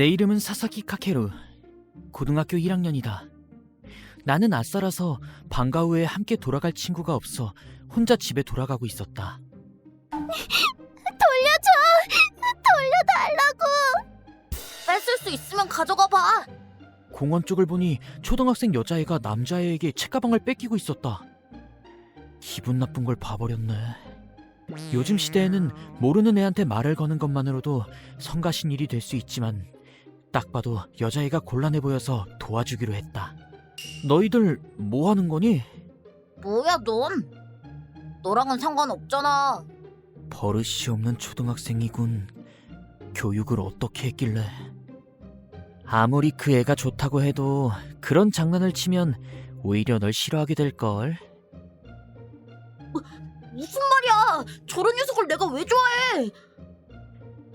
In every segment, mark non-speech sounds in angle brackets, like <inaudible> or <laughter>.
내 이름은 사사키 카케루. 고등학교 1학년이다. 나는 아싸라서 방과 후에 함께 돌아갈 친구가 없어 혼자 집에 돌아가고 있었다. 돌려줘! 돌려달라고! 뺏을 수 있으면 가져가 봐. 공원 쪽을 보니 초등학생 여자애가 남자애에게 책가방을 뺏기고 있었다. 기분 나쁜 걸 봐버렸네. 요즘 시대에는 모르는 애한테 말을 거는 것만으로도 성가신 일이 될 수 있지만 딱 봐도 여자애가 곤란해 보여서 도와주기로 했다. 너희들 뭐 하는 거니? 뭐야 넌? 너랑은 상관없잖아. 버릇이 없는 초등학생이군. 교육을 어떻게 했길래? 아무리 그 애가 좋다고 해도 그런 장난을 치면 오히려 널 싫어하게 될걸. 무슨 말이야? 저런 녀석을 내가 왜 좋아해?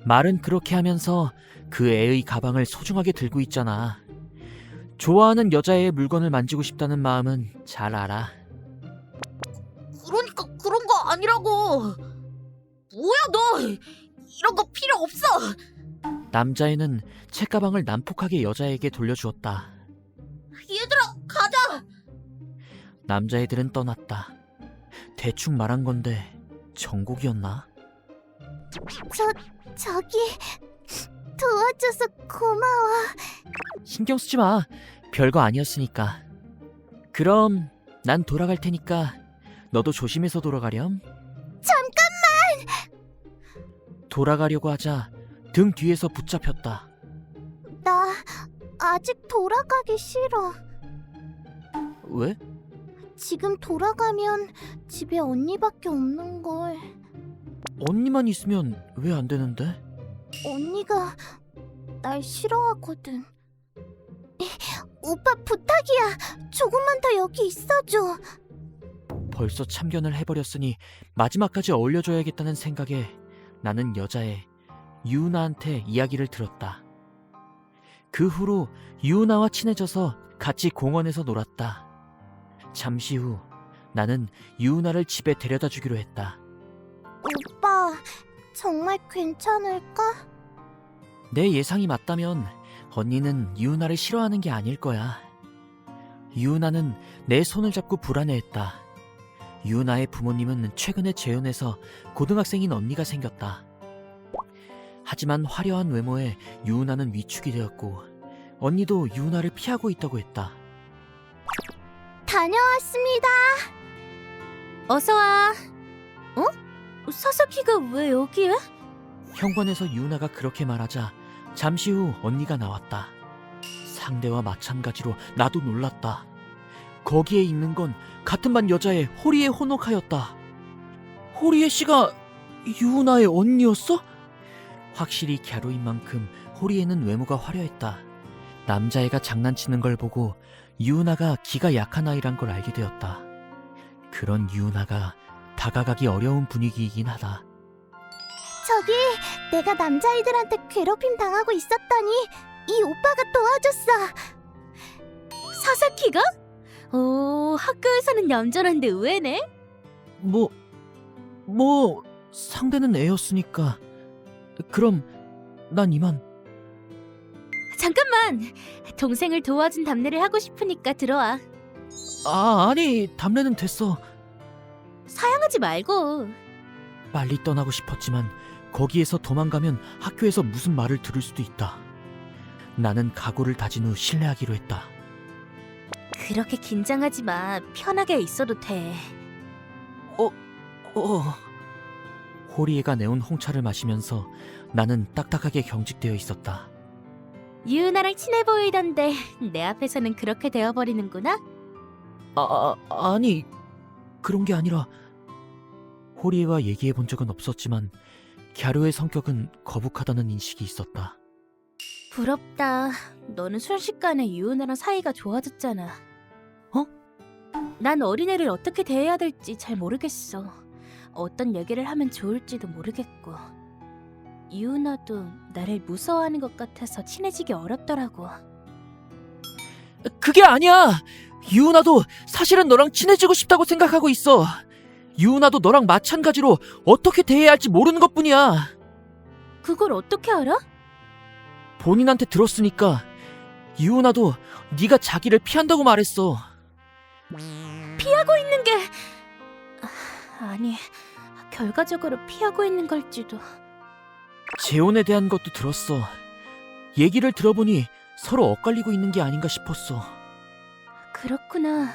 말은 그렇게 하면서 그 애의 가방을 소중하게 들고 있잖아. 좋아하는 여자애의 물건을 만지고 싶다는 마음은 잘 알아. 그러니까 그런 거 아니라고. 뭐야 너? 이런 거 필요 없어. 남자애는 책가방을 난폭하게 여자에게 돌려주었다. 얘들아 가자. 남자애들은 떠났다. 대충 말한 건데 정국이었나? 저, 저기, 도와줘서 고마워. 신경 쓰지 마. 별거 아니었으니까. 그럼 난 돌아갈 테니까 너도 조심해서 돌아가렴. 잠깐! 돌아가려고 하자 등 뒤에서 붙잡혔다. 나 아직 돌아가기 싫어. 왜? 지금 돌아가면 집에 언니밖에 없는 걸. 언니만 있으면 왜 안 되는데? 언니가 날 싫어하거든. 오빠 부탁이야. 조금만 더 여기 있어줘. 벌써 참견을 해버렸으니 마지막까지 어울려줘야겠다는 생각에 나는 여자애 유나한테 이야기를 들었다. 그 후로 유나와 친해져서 같이 공원에서 놀았다. 잠시 후 나는 유나를 집에 데려다 주기로 했다. 오빠, 정말 괜찮을까? 내 예상이 맞다면 언니는 유나를 싫어하는 게 아닐 거야. 유나는 내 손을 잡고 불안해했다. 유나의 부모님은 최근에 재혼해서 고등학생인 언니가 생겼다. 하지만 화려한 외모에 유나는 위축이 되었고 언니도 유나를 피하고 있다고 했다. 다녀왔습니다. 어서 와. 어? 사사키가 왜 여기에? 현관에서 유나가 그렇게 말하자 잠시 후 언니가 나왔다. 상대와 마찬가지로 나도 놀랐다. 거기에 있는 건 같은 반 여자의 호리에 호노카였다. 호리에 씨가 유나의 언니였어? 확실히 갸루인 만큼 호리에는 외모가 화려했다. 남자애가 장난치는 걸 보고 유나가 기가 약한 아이란 걸 알게 되었다. 그런 유나가 다가가기 어려운 분위기이긴 하다. 저기, 내가 남자아이들한테 괴롭힘 당하고 있었더니 이 오빠가 도와줬어. 사사키가? 오 학교에서는 얌전한데 의외네. 뭐, 뭐, 상대는 애였으니까. 그럼, 난 이만. 잠깐만. 동생을 도와준 답례를 하고 싶으니까 들어와. 아, 아니, 담례는 됐어. 사양하지 말고. 빨리 떠나고 싶었지만, 거기에서 도망가면 학교에서 무슨 말을 들을 수도 있다. 나는 각오를 다진 후 신뢰하기로 했다. 그렇게 긴장하지 마. 편하게 있어도 돼. 어. 호리에가 내온 홍차를 마시면서 나는 딱딱하게 경직되어 있었다. 유나랑 친해 보이던데 내 앞에서는 그렇게 되어버리는구나. 아, 아 아니, 그런 게 아니라 호리에와 얘기해 본 적은 없었지만 갸루의 성격은 거북하다는 인식이 있었다. 부럽다. 너는 순식간에 유나랑 사이가 좋아졌잖아. 어? 난 어린애를 어떻게 대해야 될지 잘 모르겠어. 어떤 얘기를 하면 좋을지도 모르겠고. 유나도 나를 무서워하는 것 같아서 친해지기 어렵더라고. 그게 아니야. 유나도 사실은 너랑 친해지고 싶다고 생각하고 있어. 유나도 너랑 마찬가지로 어떻게 대해야 할지 모르는 것 뿐이야. 그걸 어떻게 알아? 본인한테 들었으니까 유은아도 네가 자기를 피한다고 말했어. 피하고 있는 게 아, 아니 결과적으로 피하고 있는 걸지도 재혼에 대한 것도 들었어. 얘기를 들어보니 서로 엇갈리고 있는 게 아닌가 싶었어. 그렇구나.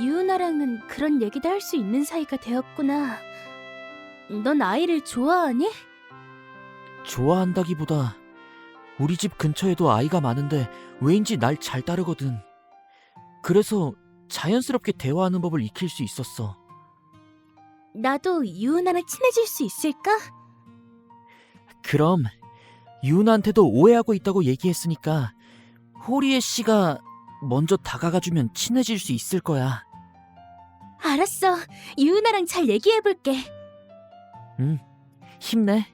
유은아랑은 그런 얘기도 할 수 있는 사이가 되었구나. 넌 아이를 좋아하니? 좋아한다기보다 우리 집 근처에도 아이가 많은데 왜인지 날 잘 따르거든. 그래서 자연스럽게 대화하는 법을 익힐 수 있었어. 나도 유은아랑 친해질 수 있을까? 그럼 유은아한테도 오해하고 있다고 얘기했으니까 호리에 씨가 먼저 다가가주면 친해질 수 있을 거야. 알았어. 유은아랑 잘 얘기해볼게. 응, 힘내.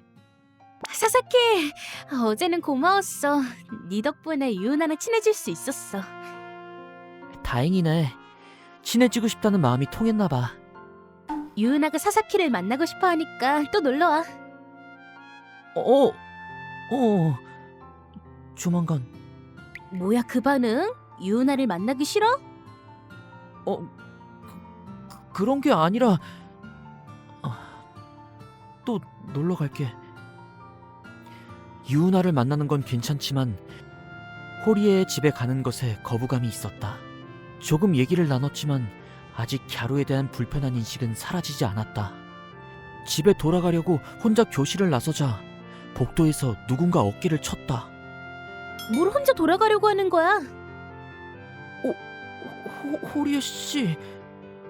사사키, 어제는 고마웠어. 네 덕분에 유은아랑 친해질 수 있었어. 다행이네. 친해지고 싶다는 마음이 통했나 봐. 유은아가 사사키를 만나고 싶어 하니까 또 놀러와. 어, 어, 조만간. 뭐야 그 반응? 유은아를 만나기 싫어? 어, 그, 그런 게 아니라 아, 또 놀러 갈게. 유은아를 만나는 건 괜찮지만 호리의 집에 가는 것에 거부감이 있었다. 조금 얘기를 나눴지만 아직 갸루에 대한 불편한 인식은 사라지지 않았다. 집에 돌아가려고 혼자 교실을 나서자 복도에서 누군가 어깨를 쳤다. 뭘 혼자 돌아가려고 하는 거야? 호, 호리에 씨,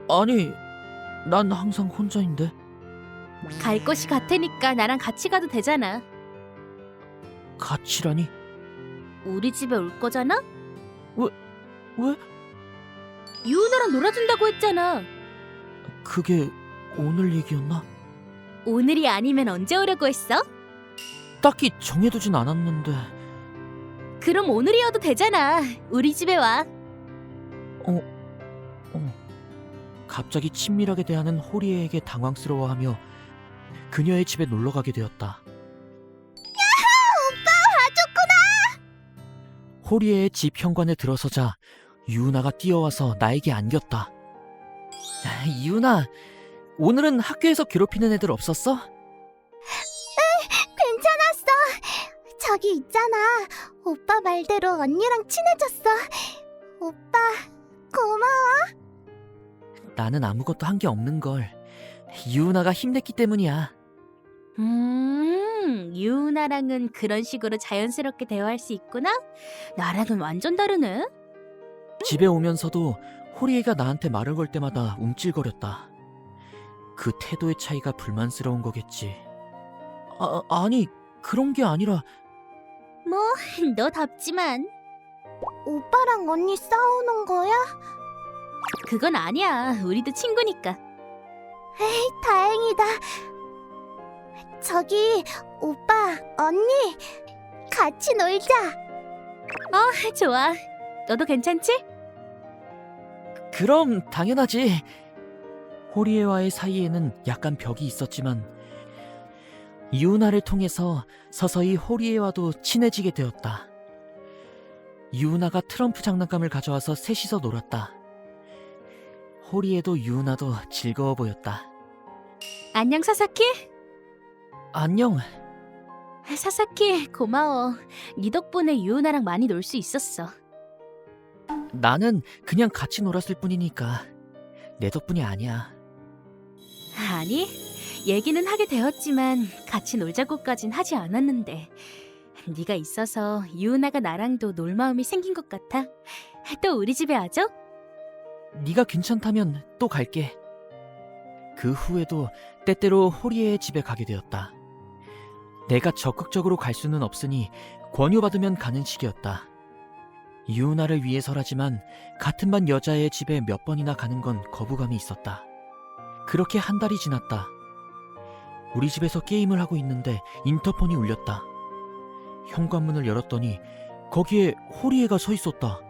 아니 난 항상 혼자인데. 갈 곳이 같으니까 나랑 같이 가도 되잖아. 같이라니? 우리 집에 올 거잖아? 왜? 유은아랑 놀아준다고 했잖아. 그게 오늘 얘기였나? 오늘이 아니면 언제 오려고 했어? 딱히 정해두진 않았는데 그럼 오늘이어도 되잖아. 우리 집에 와. 어. 갑자기 친밀하게 대하는 호리에에게 당황스러워하며 그녀의 집에 놀러 가게 되었다. 호리에의 집 현관에 들어서자 유은아가 뛰어와서 나에게 안겼다. 아, 유은아, 오늘은 학교에서 괴롭히는 애들 없었어? 괜찮았어. 저기 있잖아. 오빠 말대로 언니랑 친해졌어. 오빠, 고마워. 나는 아무것도 한 게 없는 걸. 유은아가 힘냈기 때문이야. 음, 유은아랑은 그런 식으로 자연스럽게 대화할 수 있구나? 나랑은 완전 다르네. 집에 오면서도 호리에가 나한테 말을 걸 때마다 움찔거렸다. 그 태도의 차이가 불만스러운 거겠지. 아, 아니, 그런 게 아니라 뭐, <laughs> 너답지만. 오빠랑 언니 싸우는 거야? 그건 아니야. 우리도 친구니까. 다행이다. 저기, 오빠, 언니, 같이 놀자. 어, 좋아. 너도 괜찮지? 그럼 당연하지. 호리에와의 사이에는 약간 벽이 있었지만 유은아를 통해서 서서히 호리에와도 친해지게 되었다. 유은아가 트럼프 장난감을 가져와서 셋이서 놀았다. 호리에도 유은아도 즐거워 보였다. 안녕, 사사키. 안녕. 사사키, 고마워. 네 덕분에 유은아랑 많이 놀 수 있었어. 나는 그냥 같이 놀았을 뿐이니까 내 덕분이 아니야. 아니, 얘기는 하게 되었지만 같이 놀자고까진 하지 않았는데 네가 있어서 유은아가 나랑도 놀 마음이 생긴 것 같아. 또 우리 집에 와줘? 네가 괜찮다면 또 갈게. 그 후에도 때때로 호리에의 집에 가게 되었다. 내가 적극적으로 갈 수는 없으니 권유받으면 가는 식이었다. 유은아를 위해서라지만 같은 반 여자의 집에 몇 번이나 가는 건 거부감이 있었다. 그렇게 한 달이 지났다. 우리 집에서 게임을 하고 있는데 인터폰이 울렸다. 현관문을 열었더니 거기에 호리에가 서 있었다.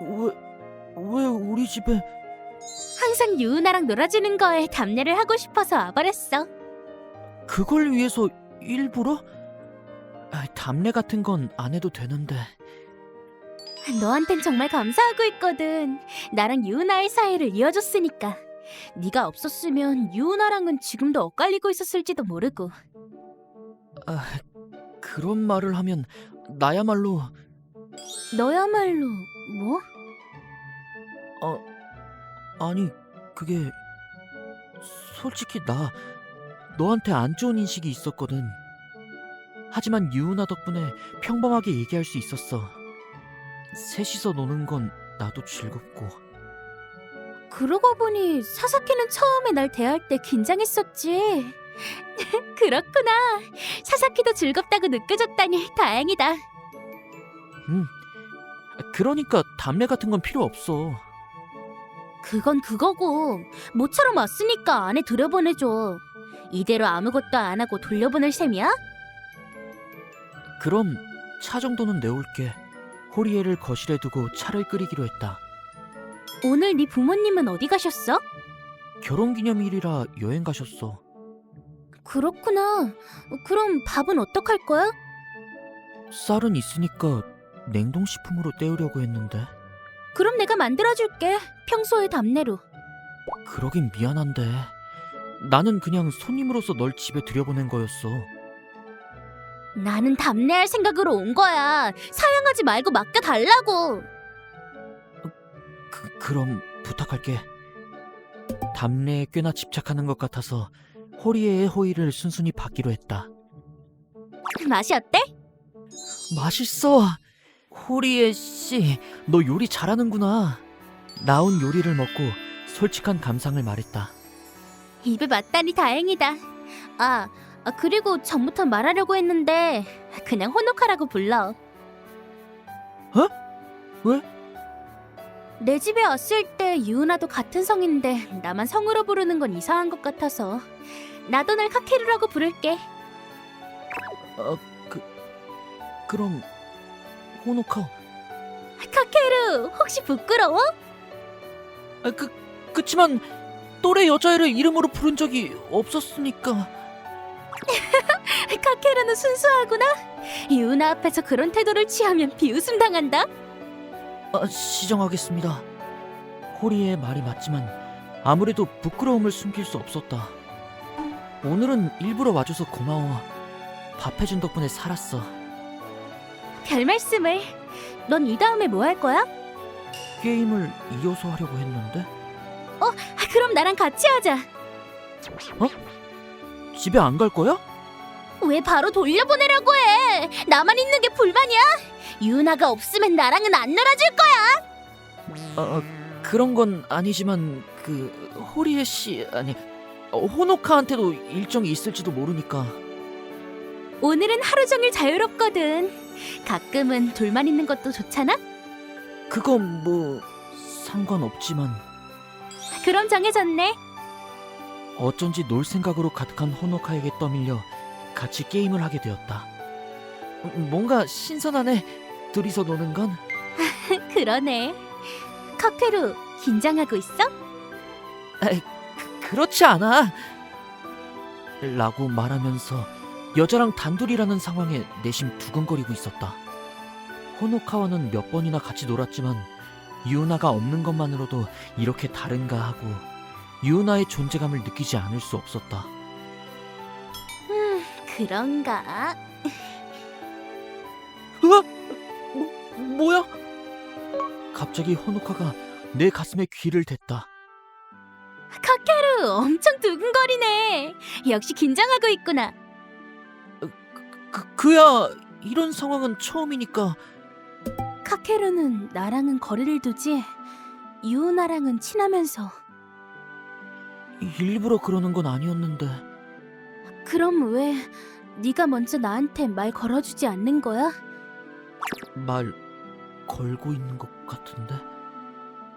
왜, 왜 우리 집에 항상 유은아랑 놀아주는 거에 답례를 하고 싶어서 와버렸어. 그걸 위해서 일부러? 아, 담례 같은 건 안 해도 되는데. 너한텐 정말 감사하고 있거든. 나랑 유은아의 사이를 이어줬으니까. 네가 없었으면 유은아랑은 지금도 엇갈리고 있었을지도 모르고. 아, 그런 말을 하면 나야말로 너야말로 뭐? 아니 그게 솔직히 나 너한테 안 좋은 인식이 있었거든. 하지만 유은아 덕분에 평범하게 얘기할 수 있었어. 셋이서 노는 건 나도 즐겁고. 그러고 보니 사사키는 처음에 날 대할 때 긴장했었지. <laughs> 그렇구나. 사사키도 즐겁다고 느껴졌다니 다행이다. 응. 그러니까 담례 같은 건 필요 없어. 그건 그거고 모처럼 왔으니까 안에 들여보내줘. 이대로 아무것도 안 하고 돌려보낼 셈이야? 그럼 차 정도는 내올게. 호리에를 거실에 두고 차를 끓이기로 했다. 오늘 네 부모님은 어디 가셨어? 결혼 기념일이라 여행 가셨어. 그렇구나. 그럼 밥은 어떡할 거야? 쌀은 있으니까 냉동식품으로 때우려고 했는데. 그럼 내가 만들어줄게. 평소의 답례로. 그러긴 미안한데. 나는 그냥 손님으로서 널 집에 들여보낸 거였어. 나는 답례할 생각으로 온 거야. 사양하지 말고 맡겨달라고. 그, 그럼 부탁할게. 담례에 꽤나 집착하는 것 같아서 호리에의 호의를 순순히 받기로 했다. 맛이 어때? 맛있어. 호리에 씨, 너 요리 잘하는구나. 나온 요리를 먹고 솔직한 감상을 말했다. 입에 맞다니 다행이다. 아, 아, 그리고 전부터 말하려고 했는데 그냥 호노카라고 불러. 어? 왜? 내 집에 왔을 때 유은아도 같은 성인데 나만 성으로 부르는 건 이상한 것 같아서 나도 날 카케루라고 부를게. 어, 그 그럼 호노카. 카케루, 혹시 부끄러워? 아, 그 그치만 또래 여자애를 이름으로 부른 적이 없었으니까. <laughs> 카케루는 순수하구나. 유은아 앞에서 그런 태도를 취하면 비웃음 당한다. 아, 시정하겠습니다. 호리의 말이 맞지만 아무래도 부끄러움을 숨길 수 없었다. 오늘은 일부러 와줘서 고마워. 밥 해준 덕분에 살았어. 별 말씀을. 넌 이 다음에 뭐 할 거야? 게임을 이어서 하려고 했는데 아, 그럼 나랑 같이 하자. 집에 안 갈 거야? 왜 바로 돌려보내라고 해? 나만 있는 게 불만이야? 유나가 없으면 나랑은 안 놀아줄 거야. 어, 그런 건 아니지만 그 호리에 씨 아니 어, 호노카한테도 일정이 있을지도 모르니까. 오늘은 하루 종일 자유롭거든. 가끔은 둘만 있는 것도 좋잖아. 그건 뭐 상관없지만 그럼 정해졌네. 어쩐지 놀 생각으로 가득한 호노카에게 떠밀려 같이 게임을 하게 되었다. 음, 뭔가 신선하네. 둘이서 노는 건. <laughs> 그러네. 카페루 긴장하고 있어? 그렇지 않아. 라고 말하면서 여자랑 단둘이라는 상황에 내심 두근거리고 있었다. 호노카와는 몇 번이나 같이 놀았지만 유나가 없는 것만으로도 이렇게 다른가 하고 유나의 존재감을 느끼지 않을 수 없었다. 음, 그런가? 으아! 뭐, 뭐야? 갑자기 호노카가 내 가슴에 귀를 댔다. 엄청 두근거리네. 역시 긴장하고 있구나. 그, 그야 이런 상황은 처음이니까 카케루는 나랑은 거리를 두지. 유나랑은 친하면서. 일부러 그러는 건 아니었는데 그럼 왜 네가 먼저 나한테 말 걸어주지 않는 거야? 말 걸고 있는 것 같은데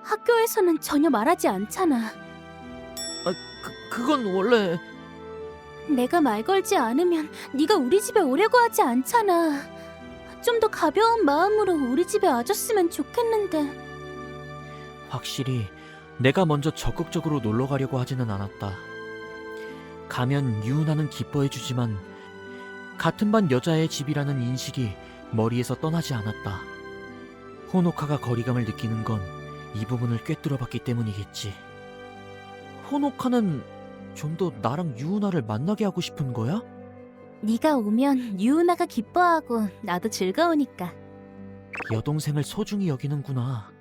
학교에서는 전혀 말하지 않잖아. 그, 그건 원래 내가 말 걸지 않으면 네가 우리 집에 오려고 하지 않잖아. 좀 더 가벼운 마음으로 우리 집에 와줬으면 좋겠는데. 확실히 내가 먼저 적극적으로 놀러 가려고 하지는 않았다. 가면 유은하는 기뻐해주지만 같은 반 여자의 집이라는 인식이 머리에서 떠나지 않았다. 호노카가 거리감을 느끼는 건 이 부분을 꿰뚫어봤기 때문이겠지. 호노카는 좀 더 나랑 유우나를 만나게 하고 싶은 거야? 네가 오면 유은아가 기뻐하고 나도 즐거우니까. 여동생을 소중히 여기는구나.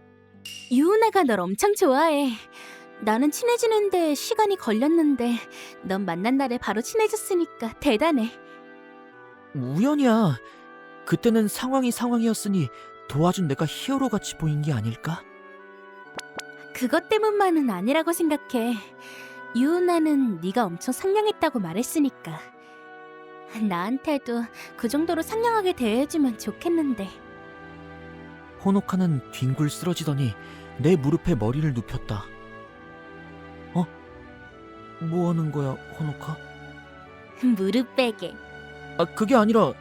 유은아가 널 엄청 좋아해. 나는 친해지는데 시간이 걸렸는데 넌 만난 날에 바로 친해졌으니까 대단해. 우연이야. 그때는 상황이 상황이었으니 도와준 내가 히어로 같이 보인 게 아닐까? 그것 때문만은 아니라고 생각해. 유은아는 네가 엄청 상냥했다고 말했으니까. 나한테도 그 정도로 상냥하게 대해주면 좋겠는데. 호노카는 뒹굴 쓰러지더니 내 무릎에 머리를 눕혔다. 어? 뭐 하는 거야, 호노카? 무릎 베개. 아, 그게 아니라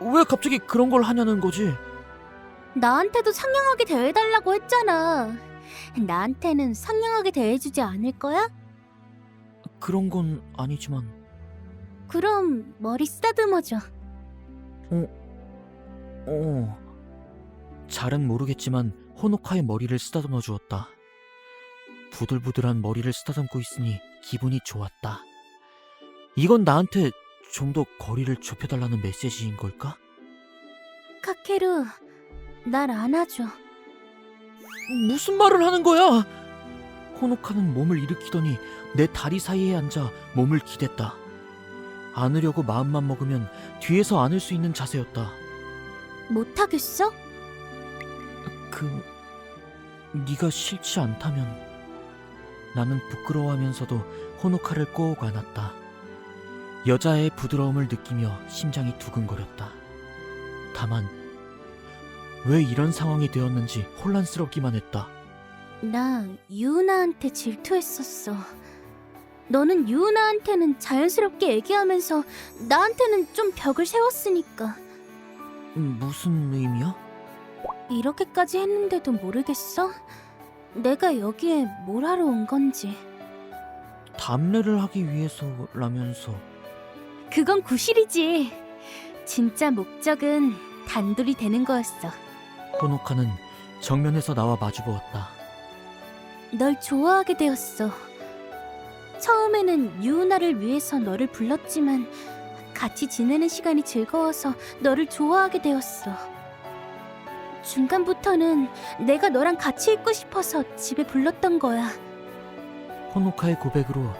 왜 갑자기 그런 걸 하냐는 거지? 나한테도 상냥하게 대해달라고 했잖아. 나한테는 상냥하게 대해주지 않을 거야? 그런 건 아니지만 그럼 머리 쓰다듬어줘. 어. 잘은 모르겠지만 호노카의 머리를 쓰다듬어 주었다. 부들부들한 머리를 쓰다듬고 있으니 기분이 좋았다. 이건 나한테 좀 더 거리를 좁혀달라는 메시지인 걸까? 카케루, 날 안아줘. 무슨 말을 하는 거야? 호노카는 몸을 일으키더니 내 다리 사이에 앉아 몸을 기댔다. 안으려고 마음만 먹으면 뒤에서 안을 수 있는 자세였다. 못하겠어? 그 네가 싫지 않다면 나는 부끄러워하면서도 호노카를 꼭 안았다. 여자의 부드러움을 느끼며 심장이 두근거렸다. 다만 왜 이런 상황이 되었는지 혼란스럽기만 했다. 나 유은아한테 질투했었어. 너는 유은아한테는 자연스럽게 얘기하면서 나한테는 좀 벽을 세웠으니까 음, 무슨 의미야? 이렇게까지 했는데도 모르겠어? 내가 여기에 뭘 하러 온 건지. 담례를 하기 위해서라면서 그건 구실이지. 진짜 목적은 단둘이 되는 거였어. 호노카는 정면에서 나와 마주보았다. 널 좋아하게 되었어. 처음에는 유은아를 위해서 너를 불렀지만 같이 지내는 시간이 즐거워서 너를 좋아하게 되었어. 중간부터는 내가 너랑 같이 있고 싶어서 집에 불렀던 거야. 호노카의 고백으로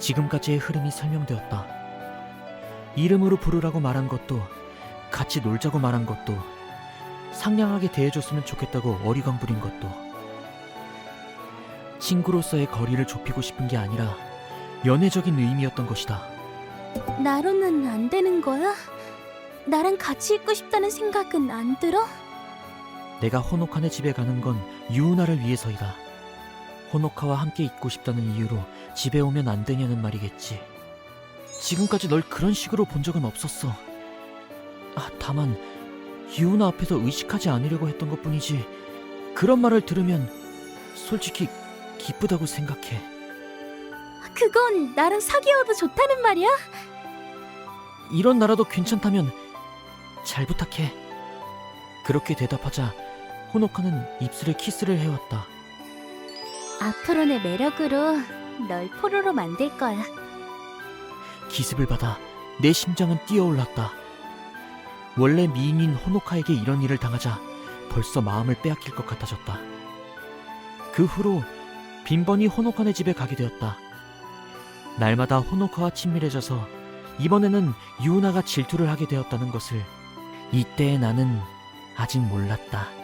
지금까지의 흐름이 설명되었다. 이름으로 부르라고 말한 것도, 같이 놀자고 말한 것도, 상냥하게 대해줬으면 좋겠다고 어리광 부린 것도, 친구로서의 거리를 좁히고 싶은 게 아니라 연애적인 의미였던 것이다. 나로는 안 되는 거야? 나랑 같이 있고 싶다는 생각은 안 들어? 내가 호노카네 집에 가는 건 유우나를 위해서이다. 호노카와 함께 있고 싶다는 이유로 집에 오면 안 되냐는 말이겠지. 지금까지 널 그런 식으로 본 적은 없었어. 아, 다만 유우나 앞에서 의식하지 않으려고 했던 것 뿐이지. 그런 말을 들으면 솔직히 기쁘다고 생각해. 그건 나랑 사귀어도 좋다는 말이야? 이런 나라도 괜찮다면 잘 부탁해. 그렇게 대답하자 호노카는 입술에 키스를 해왔다. 앞으로 내 매력으로 널 포로로 만들 거야. 기습을 받아 내 심장은 뛰어올랐다. 원래 미인인 호노카에게 이런 일을 당하자 벌써 마음을 빼앗길 것 같아졌다. 그 후로 빈번히 호노카네 집에 가게 되었다. 날마다 호노카와 친밀해져서 이번에는 유우나가 질투를 하게 되었다는 것을 이때의 나는 아직 몰랐다.